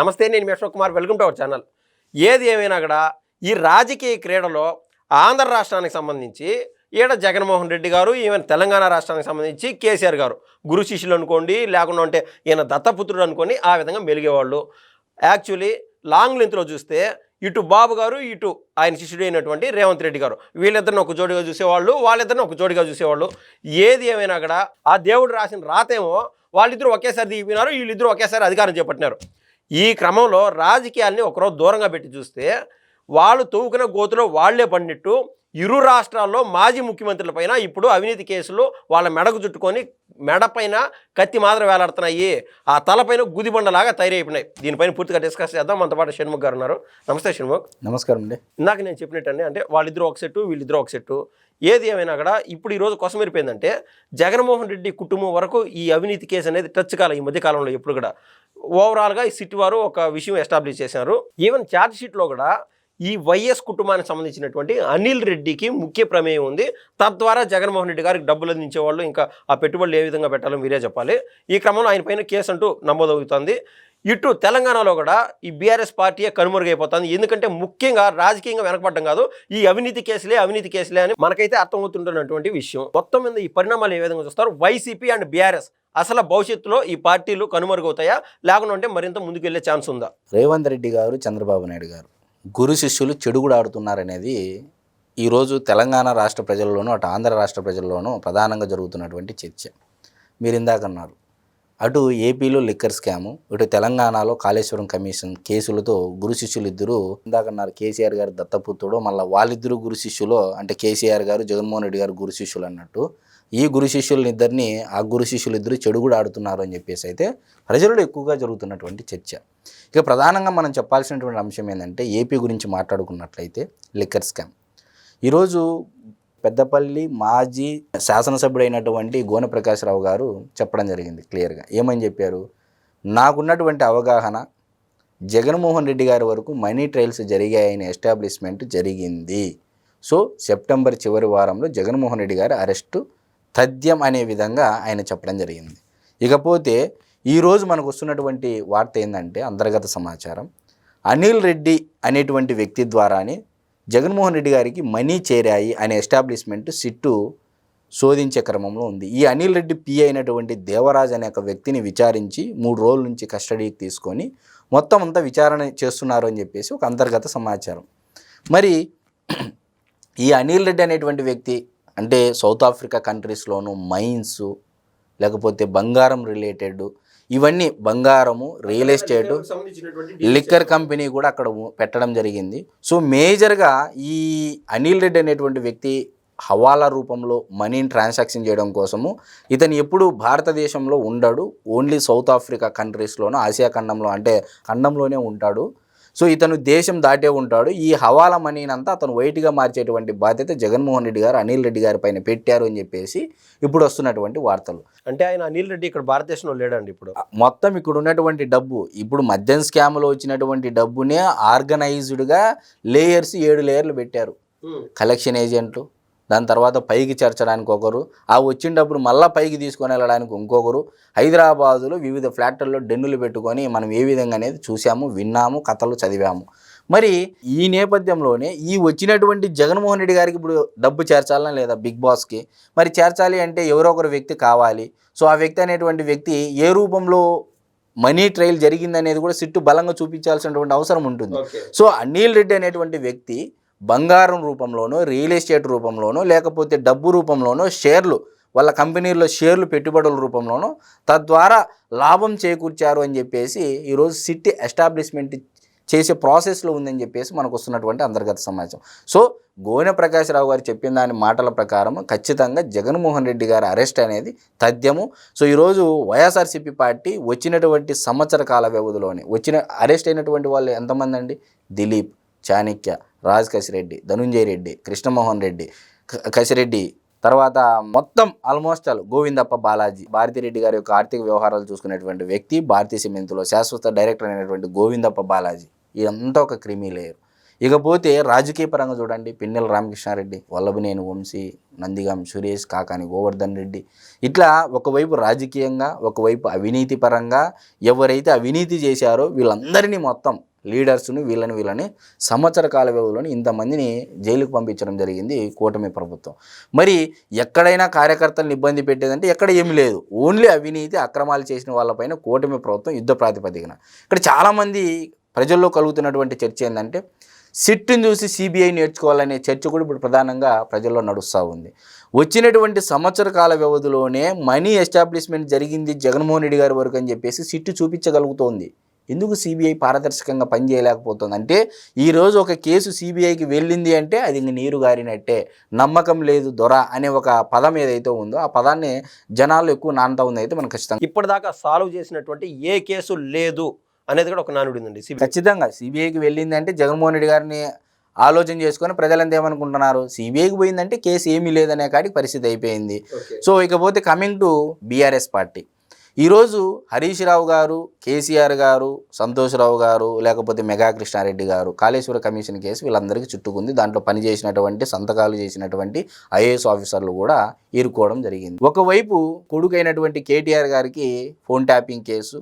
నమస్తే నేను మీ Ashok Kumar. Welcome to our channel. ఏది ఏమైనా కూడా ఈ రాజకీయ క్రీడలో ఆంధ్ర రాష్ట్రానికి సంబంధించి ఈడ జగన్మోహన్ రెడ్డి గారు ఈవెన్ తెలంగాణ రాష్ట్రానికి సంబంధించి కేసీఆర్ గారు గురు శిష్యులు అనుకోండి లేకుండా ఉంటే ఈయన దత్తపుత్రుడు అనుకొని ఆ విధంగా మెలిగేవాళ్ళు. యాక్చువల్లీ లాంగ్ లెంత్లో చూస్తే ఇటు బాబు గారు ఇటు ఆయన శిష్యుడు అయినటువంటి రేవంత్ రెడ్డి గారు. వీళ్ళిద్దరిని ఒక జోడిగా చూసేవాళ్ళు వాళ్ళిద్దరిని ఒక జోడిగా చూసేవాళ్ళు. ఏది ఏమైనా కూడా ఆ దేవుడు రాసిన రాతేమో వాళ్ళిద్దరూ ఒకేసారి దిగిపోయినారు వీళ్ళిద్దరూ ఒకేసారి అధికారం చేపట్టినారు. ఈ క్రమంలో రాజకీయాల్ని ఒకరోజు దూరంగా పెట్టి చూస్తే వాళ్ళు తవ్వుకునే గోతులో వాళ్ళే పండిట్టు ఇరు రాష్ట్రాల్లో మాజీ ముఖ్యమంత్రుల పైన ఇప్పుడు అవినీతి కేసులు వాళ్ళ మెడకు చుట్టుకొని మెడపైన కత్తి మాత్రం వేలాడుతున్నాయి. ఆ తలపైన గుదిబండలాగా తయారైపోయినాయి. దీనిపైన పూర్తిగా డిస్కస్ చేద్దాం. మనతో పాటు షణ్ముఖ్ గారు ఉన్నారు. నమస్తే షణ్ముఖ్. నమస్కారం అండి. ఇందాక నేను చెప్పినట్టండి అంటే వాళ్ళిద్దరూ ఒక సెట్టు వీళ్ళిద్దరూ ఒక సెట్టు. ఏది ఏమైనా కూడా ఇప్పుడు ఈరోజు కొసమెరిపోయిందంటే జగన్మోహన్ రెడ్డి కుటుంబం వరకు ఈ అవినీతి కేసు అనేది టచ్ కాలం ఈ మధ్య కాలంలో ఎప్పుడు కూడా. ఓవరాల్గా ఈ సిటీ వారు ఒక విషయం ఎస్టాబ్లిష్ చేశారు. ఈవెన్ ఛార్జ్ షీట్లో కూడా ఈ వైఎస్ కుటుంబానికి సంబంధించినటువంటి అనిల్ రెడ్డికి ముఖ్య ప్రమేయం ఉంది. తద్వారా జగన్మోహన్ రెడ్డి గారికి డబ్బులు అందించేవాళ్ళు ఇంకా ఆ పెట్టుబడులు ఏ విధంగా పెట్టాలో మీరే చెప్పాలి. ఈ క్రమంలో ఆయన పైన కేసు అంటూ నమోదవుతుంది. ఇటు తెలంగాణలో కూడా ఈ బీఆర్ఎస్ పార్టీయే కనుమరుగైపోతుంది. ఎందుకంటే ముఖ్యంగా రాజకీయంగా వెనకబడ్డం కాదు ఈ అవినీతి కేసులే అవినీతి కేసులే అని మనకైతే అర్థమవుతుంటున్నటువంటి విషయం. మొత్తం మీద ఈ పరిణామాలు ఏ విధంగా చూస్తారు? వైసీపీ అండ్ బీఆర్ఎస్ అసలు భవిష్యత్తులో ఈ పార్టీలు కనుమరుగవుతాయా? లేకుండా ఉంటే మరింత ముందుకు వెళ్ళే ఛాన్స్ ఉందా? రేవంత్ రెడ్డి గారు చంద్రబాబు నాయుడు గారు. గురు శిష్యులు చెడుగుడు ఆడుతున్నారనేది ఈరోజు తెలంగాణ రాష్ట్ర ప్రజల్లోనూ అటు ఆంధ్ర రాష్ట్ర ప్రజల్లోనూ ప్రధానంగా జరుగుతున్నటువంటి చర్చ. మీరు ఇందాకన్నారు అటు ఏపీలో లిక్కర్ స్కాము ఇటు తెలంగాణలో కాళేశ్వరం కమిషన్ కేసులతో గురు శిష్యులు ఇద్దరు ఇందాకన్నారు కేసీఆర్ గారు దత్తపుత్రుడు మళ్ళీ వాళ్ళిద్దరు గురు శిష్యులు అంటే కేసీఆర్ గారు జగన్మోహన్ రెడ్డి గారు గురు శిష్యులు అన్నట్టు ఈ గురు శిష్యులనిద్దరిని ఆ గురు శిష్యులు ఇద్దరు కూడా ఆడుతున్నారు అని చెప్పేసి అయితే ప్రజలలో ఎక్కువగా జరుగుతున్నటువంటి చర్చ. ఇక ప్రధానంగా మనం చెప్పాల్సినటువంటి అంశం ఏంటంటే ఏపీ గురించి మాట్లాడుకున్నట్లయితే లిక్కర్ స్కామ్. ఈరోజు పెద్దపల్లి మాజీ శాసనసభ్యుడైనటువంటి గోన ప్రకాశ్రావు గారు చెప్పడం జరిగింది క్లియర్గా. ఏమని చెప్పారు? నాకున్నటువంటి అవగాహన జగన్మోహన్ రెడ్డి గారి వరకు మనీ ట్రయల్స్ జరిగాయని ఎస్టాబ్లిష్మెంట్ జరిగింది. సో సెప్టెంబర్ చివరి వారంలో జగన్మోహన్ రెడ్డి గారి అరెస్టు తథ్యం అనే విధంగా ఆయన చెప్పడం జరిగింది. ఇకపోతే ఈరోజు మనకు వస్తున్నటువంటి వార్త ఏంటంటే అంతర్గత సమాచారం. అనిల్ రెడ్డి అనేటువంటి వ్యక్తి ద్వారానే జగన్మోహన్ రెడ్డి గారికి మనీ చేరాయి అనే ఎస్టాబ్లిష్మెంట్ సిట్టు శోధించే క్రమంలో ఉంది. ఈ అనిల్ రెడ్డి పి అయినటువంటి దేవరాజ్ అనే ఒక వ్యక్తిని విచారించి మూడు రోజుల నుంచి కస్టడీకి తీసుకొని మొత్తం అంతా విచారణ చేస్తున్నారు అని చెప్పేసి ఒక అంతర్గత సమాచారం. మరి ఈ అనిల్ రెడ్డి అనేటువంటి వ్యక్తి అంటే సౌత్ ఆఫ్రికా కంట్రీస్లోను మైన్స్ లేకపోతే బంగారం రిలేటెడ్ ఇవన్నీ బంగారము రియల్ ఎస్టేటు లిక్కర్ కంపెనీ కూడా అక్కడ పెట్టడం జరిగింది. సో మేజర్గా ఈ అనిల్ రెడ్డి అనేటువంటి వ్యక్తి హవాలా రూపంలో మనీని ట్రాన్సాక్షన్ చేయడం కోసము ఇతను ఎప్పుడు భారతదేశంలో ఉండడు. ఓన్లీ సౌత్ ఆఫ్రికా కంట్రీస్లోనూ ఆసియా ఖండంలో అంటే ఖండంలోనే ఉంటాడు. సో ఇతను దేశం దాటే ఉంటాడు. ఈ హవాలా మనీని అంతా అతను వైట్గా మార్చేటువంటి బాధ్యత జగన్మోహన్ రెడ్డి గారు అనిల్ రెడ్డి గారి పైన పెట్టారు అని చెప్పేసి ఇప్పుడు వస్తున్నటువంటి వార్తలు. అంటే ఆయన అనిల్ రెడ్డి ఇక్కడ భారతదేశంలో లేడండి ఇప్పుడు. మొత్తం ఇక్కడ ఉన్నటువంటి డబ్బు ఇప్పుడు మద్యం స్కామ్లో వచ్చినటువంటి డబ్బునే ఆర్గనైజ్డ్గా లేయర్స్ ఏడు లేయర్లు పెట్టారు. కలెక్షన్ ఏజెంట్లు దాని తర్వాత పైకి చేర్చడానికి ఒకరు ఆ వచ్చిన డబ్బులు మళ్ళీ పైకి తీసుకొని వెళ్ళడానికి ఇంకొకరు. హైదరాబాదులో వివిధ ఫ్లాట్లలో డెన్నులు పెట్టుకొని మనం ఏ విధంగా అనేది చూసాము విన్నాము కథలు చదివాము. మరి ఈ నేపథ్యంలోనే ఈ వచ్చినటువంటి జగన్మోహన్ రెడ్డి గారికి ఇప్పుడు డబ్బు చేర్చాలనా లేదా బిగ్ బాస్కి? మరి చేర్చాలి అంటే ఎవరో ఒకరు వ్యక్తి కావాలి. సో ఆ వ్యక్తి అనేటువంటి వ్యక్తి ఏ రూపంలో మనీ ట్రయల్ జరిగిందనేది కూడా సిట్టు బలంగా చూపించాల్సినటువంటి అవసరం ఉంటుంది. సో అనిల్ రెడ్డి అనేటువంటి వ్యక్తి బంగారం రూపంలోనో రియల్ ఎస్టేట్ రూపంలోనో లేకపోతే డబ్బు రూపంలోనో షేర్లు వాళ్ళ కంపెనీల్లో షేర్లు పెట్టుబడుల రూపంలోనో తద్వారా లాభం చేకూర్చారు అని చెప్పేసి ఈరోజు సిటీ ఎస్టాబ్లిష్మెంట్ చేసే ప్రాసెస్లో ఉందని చెప్పేసి మనకు వస్తున్నటువంటి అంతర్గత సమాచారం. సో గోనె ప్రకాశ్రావు గారు చెప్పిన దాని మాటల ప్రకారం ఖచ్చితంగా జగన్మోహన్ రెడ్డి గారి అరెస్ట్ అనేది తథ్యము. సో ఈరోజు వైఎస్ఆర్సీపీ పార్టీ వచ్చినటువంటి సంవత్సర కాల వ్యవధిలోనే వచ్చిన అరెస్ట్ అయినటువంటి వాళ్ళు ఎంతమంది అండి దిలీప్ చాణక్య. రాజ్ కసిరెడ్డి ధనుంజయ రెడ్డి కృష్ణమోహన్ రెడ్డి కసిరెడ్డి. తర్వాత మొత్తం ఆల్మోస్ట్ ఆల్ గోవిందప్ప బాలాజీ. భారతిరెడ్డి గారి యొక్క ఆర్థిక వ్యవహారాలు చూసుకునేటువంటి వ్యక్తి భారతీయ సిమెంతులో శాశ్వత డైరెక్టర్ అయినటువంటి గోవిందప్ప బాలాజీ. ఇదంతా ఒక క్రిమి లేయర్. ఇకపోతే రాజకీయ పరంగా చూడండి పిన్నెల రామకృష్ణారెడ్డి వల్లభనేని వంశీ నందిగాం సురేష్ కాకాని గోవర్ధన్ రెడ్డి. ఇట్లా ఒకవైపు రాజకీయంగా ఒకవైపు అవినీతి పరంగా ఎవరైతే అవినీతి చేశారో వీళ్ళందరినీ మొత్తం లీడర్స్ని వీళ్ళని వీళ్ళని సంవత్సర కాల వ్యవధిలోని ఇంతమందిని జైలుకు పంపించడం జరిగింది కూటమి ప్రభుత్వం. మరి ఎక్కడైనా కార్యకర్తలను ఇబ్బంది పెట్టేదంటే ఎక్కడ ఏమీ లేదు. ఓన్లీ అవినీతి అక్రమాలు చేసిన వాళ్ళపైన కూటమి ప్రభుత్వం యుద్ధ ప్రాతిపదికన. ఇక్కడ చాలామంది ప్రజల్లో కలుగుతున్నటువంటి చర్చ ఏంటంటే సిట్టుని చూసి సిబిఐ నేర్చుకోవాలనే చర్చ కూడా ఇప్పుడు ప్రధానంగా ప్రజల్లో నడుస్తూ ఉంది. వచ్చినటువంటి సంవత్సర కాల వ్యవధిలోనే మనీ ఎస్టాబ్లిష్మెంట్ జరిగింది జగన్మోహన్ రెడ్డి గారి వరకు అని చెప్పేసి సిట్టు చూపించగలుగుతోంది. ఎందుకు సిబిఐ పారదర్శకంగా పనిచేయలేకపోతుంది? అంటే ఈరోజు ఒక కేసు సిబిఐకి వెళ్ళింది అంటే అది ఇంక నీరు గారినట్టే. నమ్మకం లేదు దొర అనే ఒక పదం ఏదైతే ఉందో ఆ పదాన్ని జనాలు ఎక్కువ నానుతా ఉంది అయితే మనం ఖచ్చితంగా ఇప్పటిదాకా సాల్వ్ చేసినటువంటి ఏ కేసు లేదు అనేది కూడా ఒక నానుడి ఉందండి ఖచ్చితంగా సిబిఐకి వెళ్ళింది అంటే జగన్మోహన్ రెడ్డి గారిని ఆలోచన చేసుకొని ప్రజలంతా ఏమనుకుంటున్నారు? సిబిఐకి పోయిందంటే కేసు ఏమీ లేదనే కాడికి పరిస్థితి అయిపోయింది. సో ఇకపోతే కమింగ్ టు బీఆర్ఎస్ పార్టీ. ఈరోజు హరీష్ రావు గారు కేసీఆర్ గారు సంతోష్ రావు గారు లేకపోతే మెగా కృష్ణారెడ్డి గారు కాళేశ్వర కమిషన్ కేసు వీళ్ళందరికీ చుట్టుకుంది. దాంట్లో పనిచేసినటువంటి సంతకాలు చేసినటువంటి ఐఏఎస్ ఆఫీసర్లు కూడా ఇరుక్కోవడం జరిగింది. ఒకవైపు కొడుకైనటువంటి కేటీఆర్ గారికి ఫోన్ ట్యాపింగ్ కేసు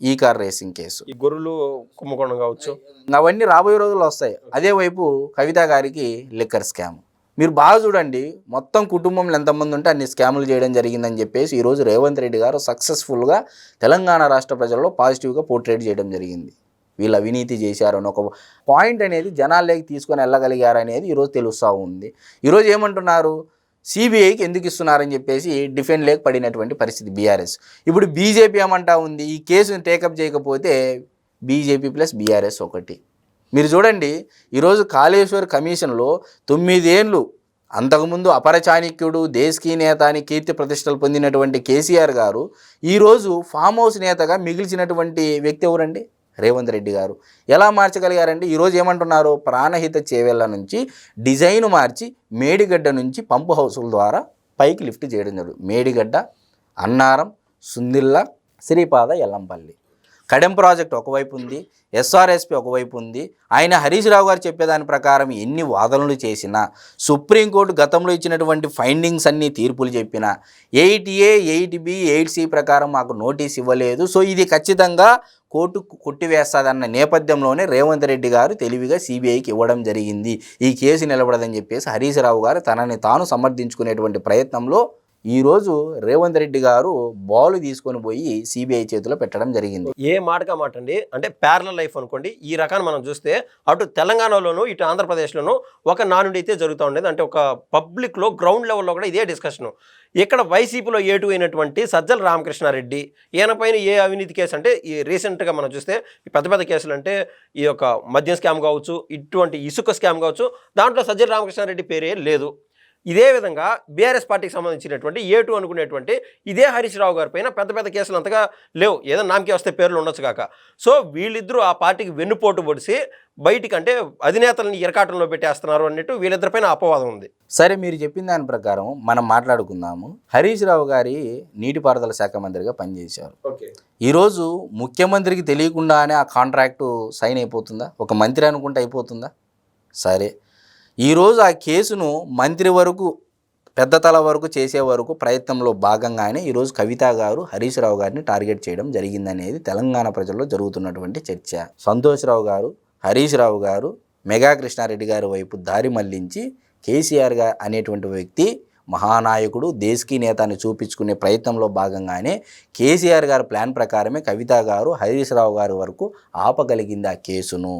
ఈ కార్ రేసింగ్ కేసు. ఈ గొర్రెలు కుంభకోణం కావచ్చు. అవన్నీ రాబోయే రోజుల్లో వస్తాయి. అదే వైపు కవిత గారికి లిక్కర్ స్కామ్. మీరు బాగా చూడండి. మొత్తం కుటుంబంలో ఎంతమంది ఉంటే అన్ని స్కాములు చేయడం జరిగిందని చెప్పేసి ఈరోజు రేవంత్ రెడ్డి గారు సక్సెస్ఫుల్గా తెలంగాణ రాష్ట్ర ప్రజల్లో పాజిటివ్గా పోర్ట్రేట్ చేయడం జరిగింది. వీళ్ళు అవినీతి చేశారు అని ఒక పాయింట్ అనేది జనాల్లోకి తీసుకొని వెళ్ళగలిగారు అనేది ఈరోజు తెలుస్తూ ఉంది. ఈరోజు ఏమంటున్నారు? సిబిఐకి ఎందుకు ఇస్తున్నారని చెప్పేసి డిఫెండ్ లేక పడినటువంటి పరిస్థితి బీఆర్ఎస్. ఇప్పుడు బీజేపీ ఏమంటా ఉంది? ఈ కేసుని టేకప్ చేయకపోతే బీజేపీ ప్లస్ బీఆర్ఎస్ ఒకటి. మీరు చూడండి ఈరోజు కాళేశ్వర్ కమిషన్లో తొమ్మిదేళ్ళు అంతకుముందు అపరచాణిక్యుడు దేశకీ నేత అని కీర్తి ప్రతిష్టలు పొందినటువంటి కేసీఆర్ గారు ఈరోజు ఫామ్ హౌస్ నేతగా మిగిల్చినటువంటి వ్యక్తి ఎవరండి? రేవంత్ రెడ్డి గారు. ఎలా మార్చగలిగారండి? ఈరోజు ఏమంటున్నారు ప్రాణహిత చేవెళ్ళ నుంచి డిజైన్ మార్చి మేడిగడ్డ నుంచి పంపు హౌసుల ద్వారా పైకి లిఫ్ట్ చేయడం జరుగుతుంది. మేడిగడ్డ అన్నారం సుందిల్ల శ్రీపాద ఎల్లంపల్లి. కడెం ప్రాజెక్ట్ ఒకవైపు ఉంది ఎస్ఆర్ఎస్పి ఒకవైపు ఉంది. ఆయన హరీష్ రావు గారు చెప్పేదాని ప్రకారం ఎన్ని వాదనలు చేసినా సుప్రీంకోర్టు గతంలో ఇచ్చినటువంటి ఫైండింగ్స్ అన్ని తీర్పులు చెప్పినా eight A eight B eight C ప్రకారం మాకు నోటీస్ ఇవ్వలేదు. సో ఇది ఖచ్చితంగా కోర్టు కొట్టివేస్తాదన్న నేపథ్యంలోనే రేవంత్ రెడ్డి గారు తెలివిగా సిబిఐకి ఇవ్వడం జరిగింది. ఈ కేసు నిలబడదని చెప్పేసి హరీష్ రావు గారు తనని తాను సమర్థించుకునేటువంటి ప్రయత్నంలో ఈరోజు రేవంత్ రెడ్డి గారు బాల్ తీసుకొని పోయి సిబిఐ చేతిలో పెట్టడం జరిగింది. ఏ మాటగా మాట అండి అంటే ప్యారల లైఫ్ అనుకోండి ఈ రకాన్ని మనం చూస్తే అటు తెలంగాణలోను ఇటు ఆంధ్రప్రదేశ్లోను ఒక నానుడి అయితే జరుగుతూ ఉండేది. అంటే ఒక పబ్లిక్లో గ్రౌండ్ లెవెల్లో కూడా ఇదే డిస్కషన్ ఇక్కడ వైసీపీలో ఏటు అయినటువంటి సజ్జల రామకృష్ణారెడ్డి ఈయన పైన ఏ అవినీతి కేసు అంటే ఈ రీసెంట్గా మనం చూస్తే పెద్ద పెద్ద కేసులు అంటే ఈ యొక్క మద్యం స్కామ్ కావచ్చు ఇటువంటి ఇసుక స్కామ్ కావచ్చు దాంట్లో సజ్జల రామకృష్ణారెడ్డి పేరే లేదు. ఇదే విధంగా బీఆర్ఎస్ పార్టీకి సంబంధించినటువంటి ఏటు అనుకునేటువంటి ఇదే హరీష్ రావు గారి పైన పెద్ద పెద్ద కేసులు అంతగా లేవు. ఏదో నామకే వస్తే పేర్లు ఉండొచ్చు కాక. సో వీళ్ళిద్దరూ ఆ పార్టీకి వెన్నుపోటు పొడిచి బయటికి అంటే అధినేతలను ఇరకాటంలో పెట్టేస్తున్నారు అన్నట్టు వీళ్ళిద్దరిపైన అపవాదం ఉంది. సరే మీరు చెప్పిన దాని ప్రకారం మనం మాట్లాడుకుందాము. హరీష్ రావు గారి నీటిపారుదల శాఖ మంత్రిగా పనిచేశారు. ఓకే. ఈరోజు ముఖ్యమంత్రికి తెలియకుండానే ఆ కాంట్రాక్టు సైన్ అయిపోతుందా? ఒక మంత్రి అనుకుంటే అయిపోతుందా? సరే. ఈరోజు ఆ కేసును మంత్రి వరకు పెద్ద తల వరకు చేసే వరకు ప్రయత్నంలో భాగంగానే ఈరోజు కవిత గారు హరీష్ రావు గారిని టార్గెట్ చేయడం జరిగిందనేది తెలంగాణ ప్రజల్లో జరుగుతున్నటువంటి చర్చ. సంతోష్ రావు గారు హరీష్ రావు గారు మెగా కృష్ణారెడ్డి గారి వైపు దారి మళ్ళించి కేసీఆర్ గారు అనేటువంటి వ్యక్తి మహానాయకుడు దేశకీ నేత అని చూపించుకునే ప్రయత్నంలో భాగంగానే కేసీఆర్ గారి ప్లాన్ ప్రకారమే కవిత గారు హరీష్ రావు గారి వరకు ఆపగలిగింది ఆ కేసును.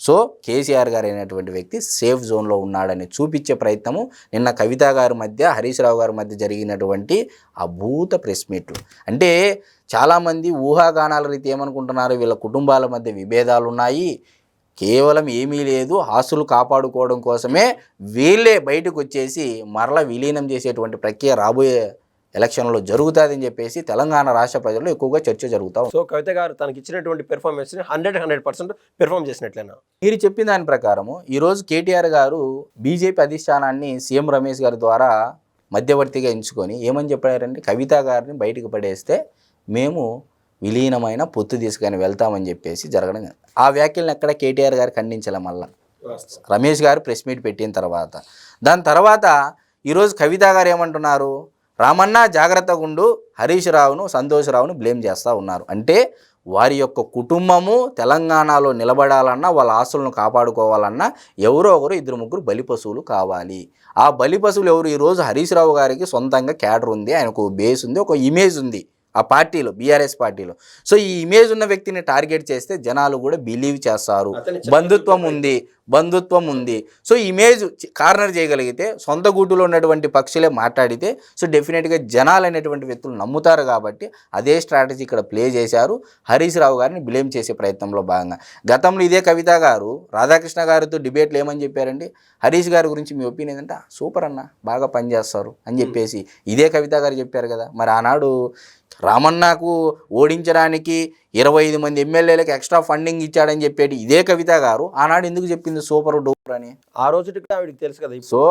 సో కేసీఆర్ గారు అయినటువంటి వ్యక్తి సేఫ్ జోన్లో ఉన్నాడని చూపించే ప్రయత్నము నిన్న కవిత గారి మధ్య హరీష్ రావు గారి మధ్య జరిగినటువంటి అభూత ప్రెస్ మీట్. అంటే చాలామంది ఊహాగానాల రీతి ఏమనుకుంటున్నారు? వీళ్ళ కుటుంబాల మధ్య విభేదాలు ఉన్నాయి. కేవలం ఏమీ లేదు. ఆస్తులు కాపాడుకోవడం కోసమే వీళ్ళే బయటకు వచ్చేసి మరల విలీనం చేసేటువంటి ప్రక్రియ రాబోయే ఎలక్షన్లో జరుగుతుందని చెప్పేసి తెలంగాణ రాష్ట్ర ప్రజల్లో ఎక్కువగా చర్చ జరుగుతూ సో కవిత గారు తనకి ఇచ్చినటువంటి పెర్ఫార్మెన్స్ని హండ్రెడ్ హండ్రెడ్ పర్సెంట్ పెర్ఫామ్ చేసినట్లేనా? మీరు చెప్పిన దాని ప్రకారము ఈరోజు కేటీఆర్ గారు బీజేపీ అధిష్టానాన్ని సీఎం రమేష్ గారి ద్వారా మధ్యవర్తిగా ఎంచుకొని ఏమని చెప్పారంటే కవిత గారిని బయటకు పడేస్తే మేము విలీనమైన పొత్తు తీసుకొని వెళ్తామని చెప్పేసి జరగడం. ఆ వ్యాఖ్యలను ఎక్కడ కేటీఆర్ గారు ఖండించలే మళ్ళా. రమేష్ గారు ప్రెస్ మీట్ పెట్టిన తర్వాత. దాని తర్వాత ఈరోజు కవిత గారు ఏమంటున్నారు? రామన్న జాగ్రత్తగా ఉండు హరీష్ రావును సంతోష్ రావును బ్లేమ్ చేస్తూ ఉన్నారు. అంటే వారి యొక్క కుటుంబము తెలంగాణలో నిలబడాలన్నా వాళ్ళ ఆస్తులను కాపాడుకోవాలన్నా ఎవరో ఒకరు ఇద్దరు ముగ్గురు బలి పశువులు కావాలి. ఆ బలి పశువులు ఎవరు? ఈరోజు హరీష్ రావు గారికి సొంతంగా క్యాడర్ ఉంది. ఆయనకు బేస్ ఉంది. ఒక ఇమేజ్ ఉంది ఆ పార్టీలో బీఆర్ఎస్ పార్టీలో. సో ఈ ఇమేజ్ ఉన్న వ్యక్తిని టార్గెట్ చేస్తే జనాలు కూడా బిలీవ్ చేస్తారు. బంధుత్వం ఉంది. బంధుత్వం ఉంది. సో ఇమేజ్ కార్నర్ చేయగలిగితే సొంత గూటులో ఉన్నటువంటి పక్షులే మాట్లాడితే సో డెఫినెట్గా జనాలు అనేటువంటి వ్యక్తులు నమ్ముతారు కాబట్టి అదే స్ట్రాటజీ ఇక్కడ ప్లే చేశారు. హరీష్ రావు గారిని బ్లేమ్ చేసే ప్రయత్నంలో భాగంగా. గతంలో ఇదే కవిత గారు రాధాకృష్ణ గారితో డిబేట్లు ఏమని చెప్పారండి? హరీష్ గారి గురించి మీ ఒపీనియన్ ఏంటంటే సూపర్ అన్న బాగా పనిచేస్తారు అని చెప్పేసి. ఇదే కవిత గారు చెప్పారు కదా. మరి ఆనాడు రామన్నకు ఓడించడానికి ఇరవై ఐదు మంది ఎమ్మెల్యేలకు ఎక్స్ట్రా ఫండింగ్ ఇచ్చాడని చెప్పేటి ఇదే కవిత గారు ఆనాడు ఎందుకు చెప్పింది సూపర్ డూపర్ అని? ఆ రోజుకి కూడా ఆవిడకి తెలుసు కదా. సో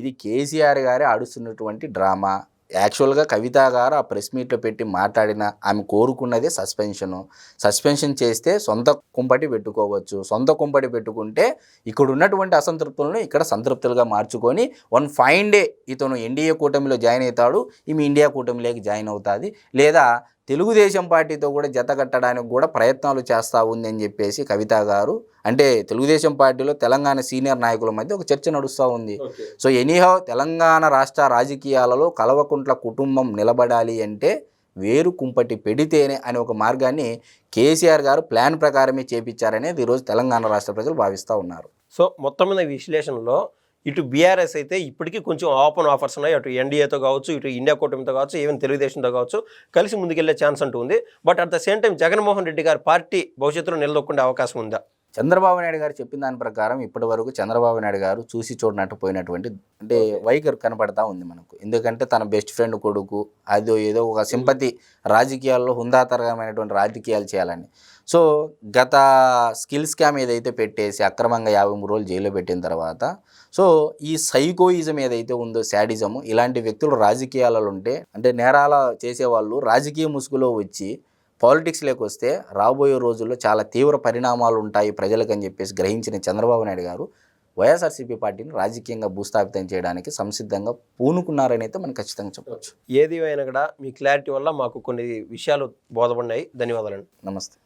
ఇది కేసీఆర్ గారే ఆడుస్తున్నటువంటి డ్రామా. యాక్చువల్గా కవిత గారు ఆ ప్రెస్ మీట్లో పెట్టి మాట్లాడిన ఆమె కోరుకున్నదే సస్పెన్షను. సస్పెన్షన్ చేస్తే సొంత కుంపటి పెట్టుకోవచ్చు. సొంత కుంపటి పెట్టుకుంటే ఇక్కడ ఉన్నటువంటి అసంతృప్తులను ఇక్కడ సంతృప్తులుగా మార్చుకొని వన్ ఫైన్ డే ఇతను ఎన్డీఏ కూటమిలో జాయిన్ అవుతాడు. ఈమె ఇండియా కూటమిలోకి జాయిన్ అవుతుంది. లేదా తెలుగుదేశం పార్టీతో కూడా జత కట్టడానికి కూడా ప్రయత్నాలు చేస్తూ ఉంది అని చెప్పేసి కవిత గారు. అంటే తెలుగుదేశం పార్టీలో తెలంగాణ సీనియర్ నాయకుల మధ్య ఒక చర్చ నడుస్తూ ఉంది. సో ఎనీహౌ తెలంగాణ రాష్ట్ర రాజకీయాలలో కలవకుంట్ల కుటుంబం నిలబడాలి అంటే వేరు కుంపటి పెడితేనే అనే ఒక మార్గాన్ని కేసీఆర్ గారు ప్లాన్ ప్రకారమే చేపించారనేది ఈరోజు తెలంగాణ రాష్ట్ర ప్రజలు భావిస్తూ ఉన్నారు. సో మొత్తం మీద విశ్లేషణలో ఇటు బీఆర్ఎస్ అయితే ఇప్పటికీ కొంచెం ఓపెన్ ఆఫర్స్ ఉన్నాయి. అటు ఎన్డీఏతో కావచ్చు ఇటు ఇండియా కూటమితో కావచ్చు ఈవెన్ తెలుగుదేశంతో కావచ్చు కలిసి ముందుకెళ్ళే ఛాన్స్ అంటూ ఉంది. But at the same time Jaganmohan Reddy గారి పార్టీ భవిష్యత్తులో నిలదొక్కుండే అవకాశం ఉందా? చంద్రబాబు నాయుడు గారు చెప్పిన దాని ప్రకారం ఇప్పటి వరకు చంద్రబాబు నాయుడు గారు చూసి చూడనట్టు పోయినటువంటి అంటే వైఖరి కనపడతా ఉంది మనకు. ఎందుకంటే తన బెస్ట్ ఫ్రెండ్ కొడుకు అదో ఏదో ఒక సింపతి రాజకీయాల్లో హుందాతరమైనటువంటి రాజకీయాలు చేయాలని. సో గత స్కిల్ స్కామ్ ఏదైతే పెట్టేసి అక్రమంగా యాభై మూడు రోజులు జైల్లో పెట్టిన తర్వాత సో ఈ సైకోయిజం ఏదైతే ఉందో శాడిజము ఇలాంటి వ్యక్తులు రాజకీయాలలో ఉంటే అంటే నేరాల చేసేవాళ్ళు రాజకీయ ముసుగులో వచ్చి పాలిటిక్స్లోకి వస్తే రాబోయే రోజుల్లో చాలా తీవ్ర పరిణామాలు ఉంటాయి ప్రజలకు అని చెప్పేసి గ్రహించిన చంద్రబాబు నాయుడు గారు వైఎస్ఆర్సీపీ పార్టీని రాజకీయంగా భూస్థాపితం చేయడానికి సంసిద్ధంగా పూనుకున్నారని అయితే మనం ఖచ్చితంగా చెప్పవచ్చు ఏది అయినా కూడా మీ క్లారిటీ వల్ల మాకు కొన్ని విషయాలు బోధపడినాయి. ధన్యవాదాలండి. నమస్తే.